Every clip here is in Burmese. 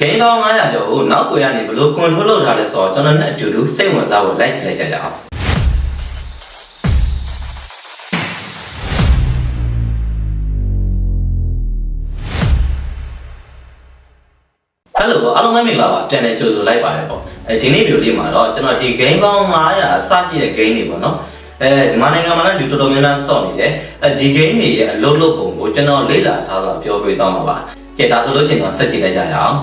ဂိမ်းပေါင်း900ကျော်ကိုနောက်ကိုရနေဘလို့ control လုပ်ထားလဲဆိုတော့ကျွန်တော်နဲ့အတူတူစိတ်ဝင်စားဖို့ like လိုက်ကြကြအောင်ဟယ်လိုအားလုံးပဲမင်္ဂလာပါပြန်လည်ကြိုဆိုလိုက်ပါတယ်ပေါ့အဲဒီနေ့ဗီဒီယိုလေးမှာတော့ကျွန်တော်ဒီ game ပေါင်း900အစရှိတဲ့ game တွေပေါ့နော်အဲဒီမှာနိုင်ငံမှာလည်းလူတော်တော်များများဆော့နေတယ်အဲဒီ game တွေရဲ့အလုပ်လုပ်ပုံကိုကျွန်တော်လေ့လာထားတာပြောပြသွားမှာပါကဲဒါဆိုလို့ရှိရင်တော့ဆက်ကြည့်လိုက်ကြရအောင်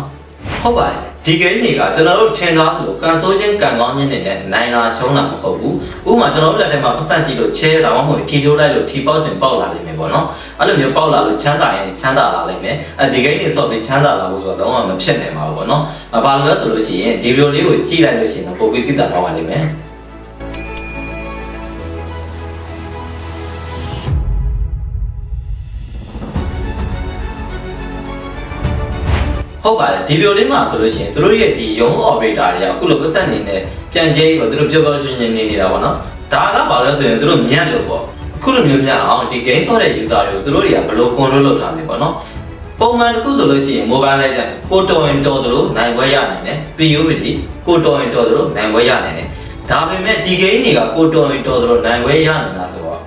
ဟုတ်ပါတယ်ဒီ game တွေကကျွန်တော်တို့ထင်ထားသလိုကန်ဆိုးချင်းကန်ကောင်းချင်းတွေနဲ့နိုင်လာရှုံးတာမဟုတ်ဘူးဥပမာကျွန်တော်တို့လက်ထဲမှာပတ်စံရှိလို့ချဲတာမှမဟုတ်ထီထိုးလိုက်လို့ထီပေါက်ချင်ပေါက်လာလိမ့်မယ်ပေါ့နော်အဲ့လိုမျိုးပေါက်လာလို့ချမ်းသာရင်ချမ်းသာလာလိမ့်မယ်အဲဒီ game တွေဆော့ပြီးချမ်းသာလာဖို့ဆိုတော့လုံးဝမဖြစ်နိုင်ပါဘူးပေါ့နော်အဘာလို့လဲဆိုလို့ရှိရင်ဒီဗီဒီယိုလေးကိုကြည့်လိုက်လို့ရှိရင်တော့ပိုပြီးသိတာကောင်းပါလိမ့်မယ် ဟုတ်ပါတယ်ဒီဗီဒီယိုလေးမှာဆိုလို့ရှိရင်တို့ရဲ့ဒီရုံး operator တွေကအခုလိုပတ်စံနေနဲ့ပြန်ကျဲပြီးတော့တို့ပြောပြောရှင်းရှင်းနေနေတာပေါ့နော်ဒါကဘာလို့လဲဆိုရင်တို့မြတ်လို့ပေါ့အခုလိုမျိုးမြတ်အောင်ဒီ game ဆော့တဲ့ user တွေကိုတို့တွေကဘယ်လို control လုပ်ထားလဲပေါ့နော်ပုံမှန်တစ်ခုဆိုလို့ရှိရင် mobile legend ကိုတော်ရင်တော်သလိုနိုင်ပွဲရနိုင်တယ် PUBG ကိုတော်ရင်တော်သလိုနိုင်ပွဲရနိုင်တယ်ဒါပေမဲ့ဒီ game တွေကကိုတော်ရင်တော်သလိုနိုင်ပွဲရနိုင်တာဆိုတော့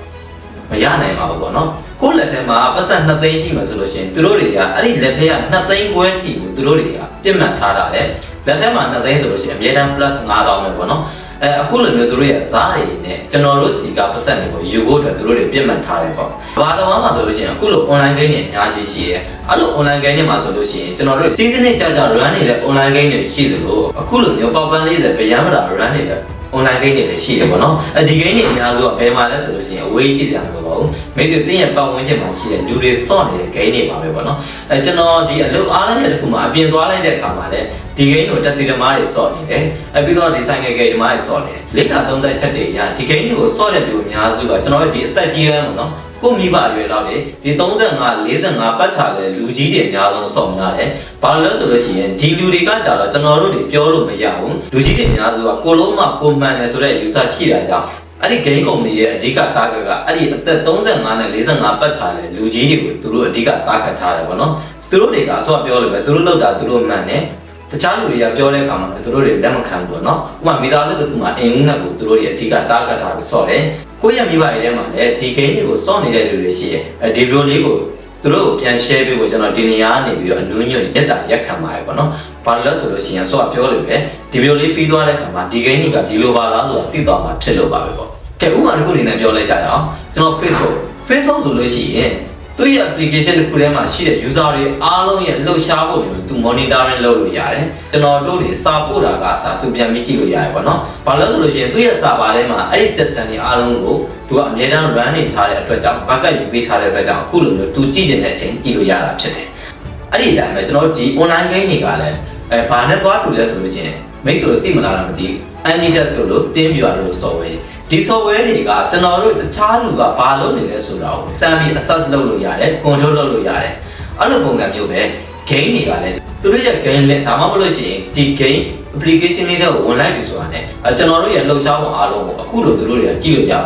မရနိုင်ပါဘူးပေါ့နော် ကိုယ့်လက်ထဲမှာပတ်စံ2သိန်းရှိမှဆိုလို့ရှိရင်သူတို့တွေကအဲ့ဒီလက်ထဲက2သိန်းခွဲထိကိုသူတို့တွေကပြစ်မှတ်ထားတာလေလက်ထဲမှာ2သိန်းဆိုလို့ရှိရင်အမြဲတမ်း plus 5000ပဲပေါ့နော်အဲအခုလိုမျိုးသူတို့ရဲ့ဇားတွေနဲ့ကျွန်တော်တို့စီကပတ်စံတွေကိုယူဖို့အတွက်သူတို့တွေပြစ်မှတ်ထားတယ်ပေါ့ဘာတော်မှဆိုလို့ရှိရင်အခုလို online game တွေအများကြီးရှိတယ်အဲ့လို online game တွေမှာဆိုလို့ရှိရင်ကျွန်တော်တို့ season နဲ့ကြာကြာ run နေတဲ့ online game တွေရှိသလိုအခုလိုမျိုးပေါက်ပန်းလေးတွေဗျမ်းမတာ run နေတဲ့ online game တွေလည်းရှိတယ်ပေါ့နော်အဲဒီ game တွေအများစုကဘယ်မှာလဲဆိုလို့ရှိရင်အဝေးကြည့်စရာမလိုပါဘူးမိတ်ဆွေတင်းရဲ့ပတ်ဝန်းကျင်မှာရှိတဲ့လူတွေစော့နေတဲ့ game တွေပါပဲပေါ့နော်အဲကျွန်တော်ဒီအလုပ်အားလုံးရဲ့တစ်ခုမှာအပြင်သွားလိုက်တဲ့အခါမှာလည်းဒီ game ကိုတက်စီဓမားတွေစော့နေတယ်အဲပြီးတော့ဒီဆိုင်ငယ်ငယ်ဓမားတွေစော့နေတယ်လိခါသုံးသက်ချက်တွေအရဒီ game တွေကိုစော့တဲ့လူအများစုကကျွန်တော်တို့ဒီအသက်ကြီးရမ်းပေါ့နော် ကိုမိဘအရွယ်လောက်လေဒီ35 45ပတ်ချာလဲလူကြီးတွေအများဆုံးစော့များတယ်။ဘာလို့လဲဆိုလို့ရှိရင်ဒီလူတွေကကြတော့ကျွန်တော်တို့တွေပြောလို့မရဘူး။လူကြီးတွေအများစုကကိုလုံးမကိုမှန်တယ်ဆိုတဲ့ user ရှိတာကြောင့်အဲ့ဒီ game company ရဲ့အဓိက target ကအဲ့ဒီအသက်35နဲ့45ပတ်ချာလဲလူကြီးတွေကိုသူတို့အဓိက target ထားတယ်ပေါ့နော်။သူတို့တွေကအစောပြောလို့ပဲသူတို့လောက်တာသူတို့မှန်တယ်။တခြားလူတွေကပြောတဲ့အခါမှာသူတို့တွေလက်မခံဘူးပေါ့နော်။ဥပမာမိသားစုတစ်ခုမှာအင်ဦးနဲ့ကိုသူတို့တွေအဓိက target ထားပြီးစော့တယ်။ ကိုယ့်ရဲ့မိဘတွေထဲမှာလည်းဒီ game တွေကိုစော့နေတဲ့လူတွေရှိတယ်။အဲဒီ video လေးကိုသူတို့ကိုပြန် share ပေးဖို့ကျွန်တော်ဒီနေရာကနေပြီးတော့အနူးညွတ်ရက်တာရက်ခံပါတယ်ပေါ့နော်။ဘာလို့လဲဆိုလို့ရှိရင်ဆော့ပြောလို့ပဲဒီ video လေးပြီးသွားတဲ့အခါမှာဒီ game တွေကဒီလိုပါလားဆိုတာသိသွားမှာဖြစ်လို့ပါပဲပေါ့။ကဲဥပမာတစ်ခုအနေနဲ့ပြောလိုက်ကြရအောင်။ကျွန်တော် Facebook Facebook ဆိုလို့ရှိရင် သူ့ရဲ့ application တစ်ခုထဲမှာရှိတဲ့ user တွေအားလုံးရဲ့လှုပ်ရှားပုံတွေကိုသူ monitoring လုပ်လို့ရတယ်။ကျွန်တော်တို့တွေစာပို့တာကအစားသူပြန်ပြီးကြည့်လို့ရတယ်ပေါ့နော်။ဘာလို့လဲဆိုလို့ရှိရင်သူ့ရဲ့ server ထဲမှာအဲ့ဒီ system တွေအားလုံးကိုသူကအမြဲတမ်း run နေထားတဲ့အတွက်ကြောင့် backup ယူပေးထားတဲ့အတွက်ကြောင့်အခုလိုမျိုးသူကြည့်ကျင်တဲ့အချိန်ကြည့်လို့ရတာဖြစ်တယ်။အဲ့ဒီအတိုင်းပဲကျွန်တော်တို့ဒီ online game တွေကလည်းအဲဘာနဲ့သွားတူလဲဆိုလို့ရှိရင်မိတ်ဆွေတို့သိမလားလားမသိဘူး။ Anitest လို့ TeamViewer လို့ software ဒီ software တွေကကျွန်တော်တို့တခြားလူကဘာလုပ်နေလဲဆိုတာကိုတမ်းပြီး access လုပ်လို့ရတယ် control လုပ်လို့ရတယ်အဲ့လိုပုံစံမျိုးပဲ game တွေကလည်းသူတို့ရဲ့ game နဲ့ဒါမှမဟုတ်လို့ရှိရင်ဒီ game application လေးတွေကိုဝင်လိုက်ပြီဆိုတာ ਨੇ အဲကျွန်တော်တို့ရဲ့လှုပ်ရှားပုံအားလုံးကိုအခုလိုသူတို့တွေကကြည့်လို့ရတယ်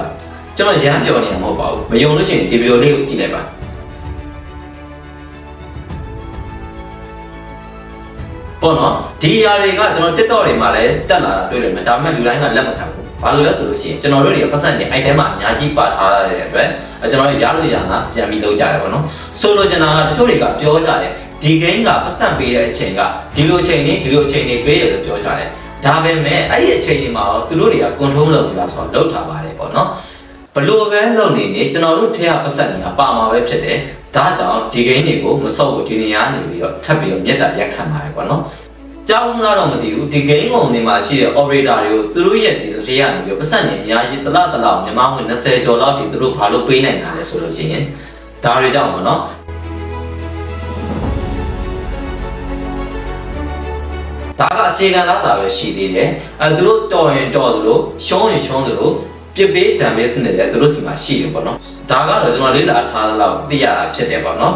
ကျွန်တော်ရမ်းပြောနေတာမဟုတ်ပါဘူးမယုံလို့ရှိရင်ဒီဗီဒီယိုလေးကိုကြည့်လိုက်ပါပေါ့နော်ဒီအရာတွေကကျွန်တော် TikTok တွေမှာလည်းတက်လာတာတွေ့လိမ့်မယ်ဒါပေမဲ့လူတိုင်းကလက်မခံဘူး ဘာလို့လဲဆိုလို့ရှိရင်ကျွန်တော်တို့တွေကပတ်စံတွေအဲ့ထဲမှာအများကြီးပါထားရတဲ့အတွက်ကျွန်တော်တို့ရလို့ရတာပြန်ပြီးလုပ်ကြတယ်ပေါ့နော်ဆိုလိုချင်တာကတချို့တွေကပြောကြတယ်ဒီ game ကပတ်စံပေးတဲ့အချိန်ကဒီလိုအချိန်နေဒီလိုအချိန်နေပေးတယ်လို့ပြောကြတယ်ဒါပေမဲ့အဲ့ဒီအချိန်တွေမှာတော့သူတို့တွေက control လုပ်နေတာဆိုတော့လုပ်ထားပါတယ်ပေါ့နော်ဘလို့ပဲလုပ်နေနေကျွန်တော်တို့ထဲကပတ်စံတွေကပါမှာပဲဖြစ်တယ်ဒါကြောင့်ဒီ game တွေကိုမစော့ဘူးဒီနေရာနေပြီးတော့ထပ်ပြီးတော့မြတ်တာရက်ခံပါတယ်ပေါ့နော် ကြောင်းလားတော့မသိဘူးဒီ game ကုန်တွေမှာရှိတဲ့ operator တွေကိုသူတို့ရဲ့ဒီတွေကနေပြီးပတ်စံနေအများကြီးတလားတလားမြန်မာဝင်20ကျော်လောက်ထိသူတို့ဘာလို့ပေးနိုင်တာလဲဆိုလို့ရှိရင်ဒါတွေကြောင့်ပေါ့နော်ဒါကအခြေခံသားစာပဲရှိသေးတယ်အဲသူတို့တော်ရင်တော်သလိုရှုံးရင်ရှုံးသလိုပြစ်ပေးဒဏ်ပေးစနစ်လည်းသူတို့စီမှာရှိတယ်ပေါ့နော်ဒါကတော့ကျွန်တော်လေ့လာထားသလောက်သိရတာဖြစ်တယ်ပေါ့နော်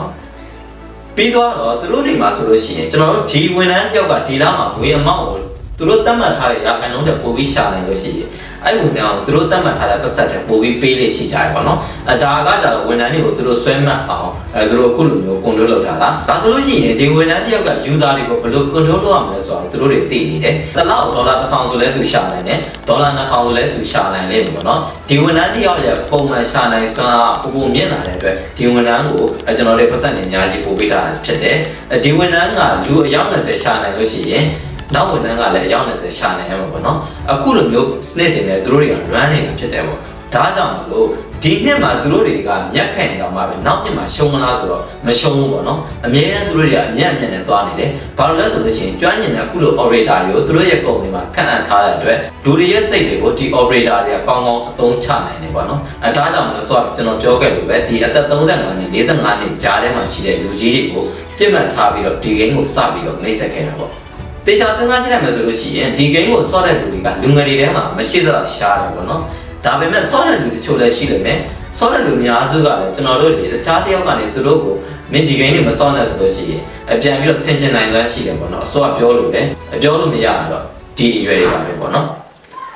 ပြီးတော့သူတို့တွေမှာဆိုလို့ရှိရင်ကျွန်တော်တို့ဒီဝန်ထမ်းတစ်ယောက်ကဒီလားမှာဝေအမောက်ကိုသူတို့တတ်မှတ်ထားတဲ့ရာခိုင်နှုန်းတက်ပိုပြီးရှာနိုင်လို့ရှိရင် အဲ့ဝန်ထမ်းကိုသူတို့တတ်မှတ်ထားတဲ့ပတ်သက်တဲ့ပို့ပြီးပေးလေရှိကြတယ်ပေါ့နော်အဲဒါကကြတော့ဝန်ထမ်းတွေကိုသူတို့ဆွဲမှတ်အောင်အဲသူတို့အခုလိုမျိုး control လုပ်တာလားဒါဆိုလို့ရှိရင်ဒီဝန်ထမ်းတစ်ယောက်က user တွေကိုဘယ်လို control လုပ်ရမလဲဆိုတော့သူတို့တွေသိနေတယ်တစ်လောက်ဒေါ်လာ1000ဆိုလဲသူရှာနိုင်တယ်ဒေါ်လာ2000ဆိုလဲသူရှာနိုင်လိမ့်မယ်ပေါ့နော်ဒီဝန်ထမ်းတစ်ယောက်ရဲ့ပုံမှန်ရှာနိုင်စွမ်းအားပုံပုံမြင့်လာတဲ့အတွက်ဒီဝန်ထမ်းကိုအဲကျွန်တော်တို့ပတ်သက်နေအများကြီးပို့ပေးတာဖြစ်တယ်အဲဒီဝန်ထမ်းကလူအယောက်20ရှာနိုင်လို့ရှိရင် နောက်ဝန်ထမ်းကလည်းအယောက်20ရှာနိုင်ရမှာပေါ့နော်အခုလိုမျိုးစနစ်တင်နဲ့သူတို့တွေက run နေတာဖြစ်တယ်ပေါ့ဒါကြောင့်မလို့ဒီနှစ်မှာသူတို့တွေကမျက်ခံရအောင်ပါပဲနောက်နှစ်မှာရှုံးမလားဆိုတော့မရှုံးဘူးပေါ့နော်အမြဲတမ်းသူတို့တွေကအမျက်အမျက်နဲ့သွားနေတယ်ဘာလို့လဲဆိုလို့ရှိရင်ကျွမ်းကျင်တဲ့အခုလို operator တွေကိုသူတို့ရဲ့ကုမ္ပဏီမှာခန့်အပ်ထားတဲ့အတွက်လူတွေရဲ့စိတ်တွေကိုဒီ operator တွေကကောင်းကောင်းအသုံးချနိုင်တယ်ပေါ့နော်အဲဒါကြောင့်မလို့ဆိုတော့ကျွန်တော်ပြောခဲ့လို့ပဲဒီအသက်35နှစ်45နှစ်ကြားထဲမှာရှိတဲ့လူကြီးတွေကိုပြစ်မှတ်ထားပြီးတော့ဒီ game ကိုစပြီးတော့နှိပ်စက်ခဲ့တာပေါ့ တေချာစဉ်းစားကြည့်လိုက်မယ်ဆိုလို့ရှိရင်ဒီ game ကိုဆော့တဲ့လူတွေကလူငယ်တွေထဲမှာမရှိသလောက်ရှားတယ်ပေါ့နော်ဒါပေမဲ့ဆော့တဲ့လူတချို့လည်းရှိလိမ့်မယ်ဆော့တဲ့လူအများစုကလည်းကျွန်တော်တို့တွေတခြားတယောက်ကနေသူတို့ကိုမင်းဒီ game တွေမဆော့နဲ့ဆိုလို့ရှိရင်အပြန်ပြီးတော့ဆင်ကျင်နိုင်စွမ်းရှိတယ်ပေါ့နော်အစောကပြောလို့လည်းပြောလို့မရတော့ဒီအရွယ်တွေပါပဲပေါ့နော်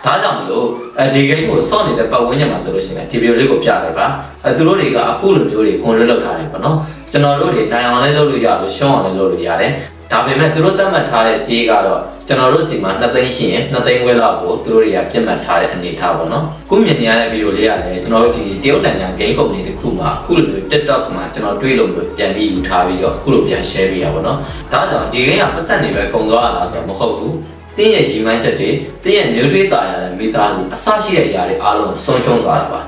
ဒါကြောင့်မလို့အဲဒီဂိမ်းကိုစော့နေတဲ့ပတ်ဝန်းကျင်မှာဆိုလို့ရှိရင်ဒီဗီဒီယိုလေးကိုပြလိုက်ပါအဲသူတို့တွေကအခုလိုမျိုးတွေကွန်လွတ်လောက်ထားတယ်ပေါ့နော်ကျွန်တော်တို့တွေနိုင်အောင်လည်းလုပ်လို့ရလို့ရှုံးအောင်လည်းလုပ်လို့ရတယ် ဒါပေမဲ့သူတို့သတ်မှတ်ထားတဲ့ကြေးကတော့ကျွန်တော်တို့စီမှာ2သိန်းရှိရင်2သိန်းခွဲလောက်ကိုသူတို့တွေကပြတ်မှတ်ထားတဲ့အနေအထားပေါ့နော်ခုမြင်နေရတဲ့ဗီဒီယိုလေးကလည်းကျွန်တော်တို့ဒီတရုတ်နိုင်ငံဂိမ်းကုမ္ပဏီတစ်ခုမှာအခုလိုမျိုး TikTok မှာကျွန်တော်တွေးလို့မျိုးပြန်ပြီးယူထားပြီးတော့အခုလိုပြန် share ပေးရပါတော့ဒါကြောင့်ဒီဂိမ်းကပတ်သက်နေပဲကုန်သွားတာလားဆိုတော့မဟုတ်ဘူးတင်းရဲ့ရည်မှန်းချက်တွေတင်းရဲ့မျိုးတွေးတာရတဲ့မိသားစုအစရှိတဲ့အရာတွေအားလုံးဆုံးရှုံးသွားတာပါ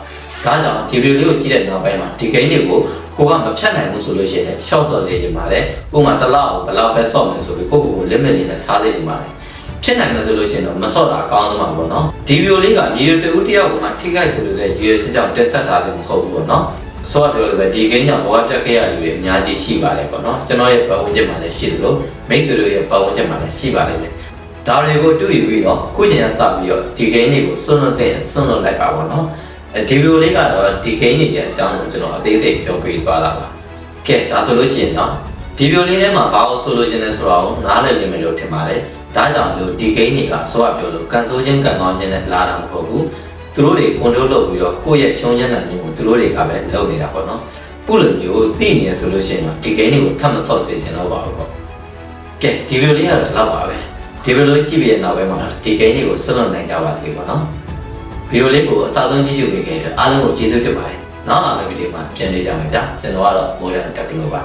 ဒါကြောင့်ဒီဗီဒီယိုလေးကိုကြည့်တဲ့နောက်ပိုင်းမှာဒီဂိမ်းတွေကို ကိုကမဖြတ်နိုင်ဘူးဆိုလို့ရှိရင် short ဆော့စေချင်ပါတယ်ဥပမာတစ်လောက်ဘယ်လောက်ပဲဆော့မယ်ဆိုပြီးကိုယ့်ကိုယ်ကို limit လေးနဲ့ထားစေချင်ပါတယ်ဖြစ်နိုင်မယ်ဆိုလို့ရှိရင်တော့မဆော့တာအကောင်းဆုံးပါပေါ့နော်ဒီဗီဒီယိုလေးကမြေတူတူတယောက်ကမှထိခိုက်ဆိုလို့လည်းရွေးချက်ကြောင့်တက်ဆက်ထားခြင်းမဟုတ်ဘူးပေါ့နော်ဆော့ပြောလို့ပဲဒီဂိမ်းကြောင့်ဘဝပြတ်ခဲ့ရတဲ့လူတွေအများကြီးရှိပါတယ်ပေါ့နော်ကျွန်တော်ရဲ့ပတ်ဝန်းကျင်မှာလည်းရှိတယ်လို့မိတ်ဆွေတို့ရဲ့ပတ်ဝန်းကျင်မှာလည်းရှိပါတယ်လေဒါတွေကိုတွေ့ယူပြီးတော့ခုချိန်ကစပြီးတော့ဒီ game တွေကိုစွန့်လွတ်တဲ့စွန့်လွတ်လိုက်ပါဘောနော်အဲ ဒီဗီဒီယိုလေးကတော့ဒီ game တွေရဲ့အကြောင်းကိုကျွန်တော်အသေးသေးပြောပြသွားတာပါကဲဒါဆိုလို့ရှိရင်တော့ဒီဗီဒီယိုလေးထဲမှာဘာလို့ဆိုလို့ခြင်းလဲဆိုတာကိုနားလည်လိမ့်မယ်လို့ထင်ပါတယ်ဒါကြောင့်လို့ဒီ game တွေကဆိုရပြောလို့ကန်ဆိုးခြင်းကန်ကောင်းခြင်းနဲ့လာတာမဟုတ်ဘူးသူတို့တွေ control လုပ်ပြီးတော့ကိုယ့်ရဲ့ရှုံးခြင်းနိုင်ခြင်းကိုသူတို့တွေကပဲလုပ်နေတာပေါ့နော်ပုလိုမျိုးသိနေရဆိုလို့ရှိရင်တော့ဒီ game တွေကိုထပ်မဆော့စေချင်တော့ပါဘူးပေါ့ကဲဒီဗီဒီယိုလေးကတော့ဒီလောက်ပါပဲဒီဗီဒီယိုကြည့်ပြီးတဲ့နောက်ပိုင်းမှာဒီ game တွေကိုဆွတ်လွတ်နိုင်ကြပါစေပေါ့နော် ဗီဒီယိုလေးကိုအစားဆုံးကြည့်ရှုပေးခဲ့တဲ့အားလုံးကိုကျေးဇူးတင်ပါတယ်နောက်လာမယ့်ဗီဒီယိုမှာပြန်နေကြမယ်ဗျာကျွန်တော်ကတော့မိုးရန်တက်ကလို့ပါ